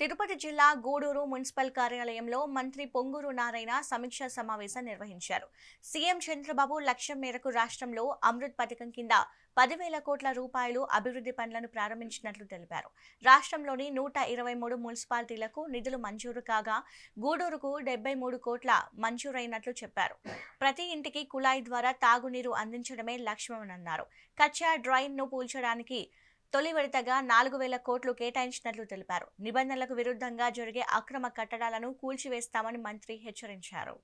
తిరుపతి జిల్లా గూడూరు మున్సిపల్ కార్యాలయంలో మంత్రి పొంగూరు నారాయణ సమీక్షా సమావేశం నిర్వహించారు. సీఎం చంద్రబాబు లక్ష్యం మేరకు రాష్ట్రంలో అమృత్ పథకం కింద పదివేల కోట్ల రూపాయలు అభివృద్ధి పనులను ప్రారంభించినట్లు తెలిపారు. రాష్ట్రంలోని నూట ఇరవై మూడు మున్సిపాలిటీలకు నిధులు మంజూరు కాగా గూడూరుకు డెబ్బై మూడు కోట్ల మంజూరైనట్లు చెప్పారు. ప్రతి ఇంటికి కుళాయి ద్వారా తాగునీరు అందించడమే లక్ష్యమన్నారు కచ్చా డ్రైన్ను పోల్చడానికి పూల్చడానికి తొలి విడతగా నాలుగు వేల కోట్లు కేటాయించినట్లు తెలిపారు. నిబంధనలకు విరుద్ధంగా జరిగే అక్రమ కట్టడాలను కూల్చివేస్తామని మంత్రి హెచ్చరించారు.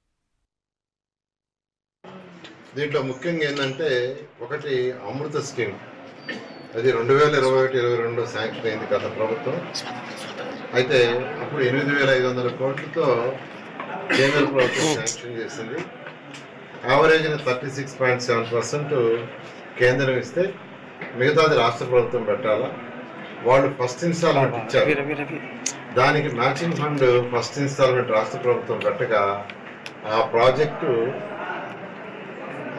దీంట్లో ముఖ్యంగా ఏంటంటే ఒకటి అమృత స్కీమ్. అది రెండు వేల ఇరవై ఒకటి ఇరవై రెండు శాంక్షన్ అయింది గత ప్రభుత్వం. అయితే అప్పుడు ఎనిమిది వేల ఐదు వందల కోట్లతో కేంద్ర ప్రభుత్వం శాంక్షన్ చేసింది. యావరేజ్ని thirty six point seven percent కేంద్రం ఇస్తే మిగతాది రాష్ట్ర ప్రభుత్వం పెట్టాలా? వాళ్ళు ఫస్ట్ ఇన్స్టాల్మెంట్ ఇచ్చారు. దానికి మ్యాచింగ్ ఫండ్ ఫస్ట్ ఇన్స్టాల్మెంట్ రాష్ట్ర ప్రభుత్వం పెట్టగా ఆ ప్రాజెక్టు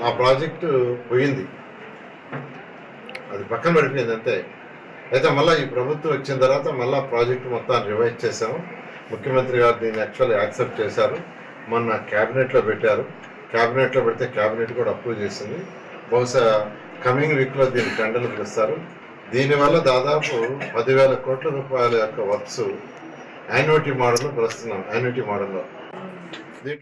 ఆ ప్రాజెక్టు పోయింది. అది పక్కన పడిపోయింది అంతే. అయితే మళ్ళీ ఈ ప్రభుత్వం వచ్చిన తర్వాత మళ్ళీ ప్రాజెక్టు మొత్తాన్ని రివైజ్ చేశాము. ముఖ్యమంత్రి గారు దీన్ని యాక్చువల్లీ యాక్సెప్ట్ చేశారు. మొన్న క్యాబినెట్లో పెట్టారు. క్యాబినెట్లో పెడితే క్యాబినెట్ కూడా అప్రూవ్ చేసింది. బహుశా కమింగ్ వీక్లో దీన్ని టెండర్లు పిలుస్తారు. దీనివల్ల దాదాపు పదివేల కోట్ల రూపాయల యొక్క వర్క్స్ యాన్యుటీ మోడల్లో పిలుస్తున్నాం. యాన్యుటీ మోడల్లో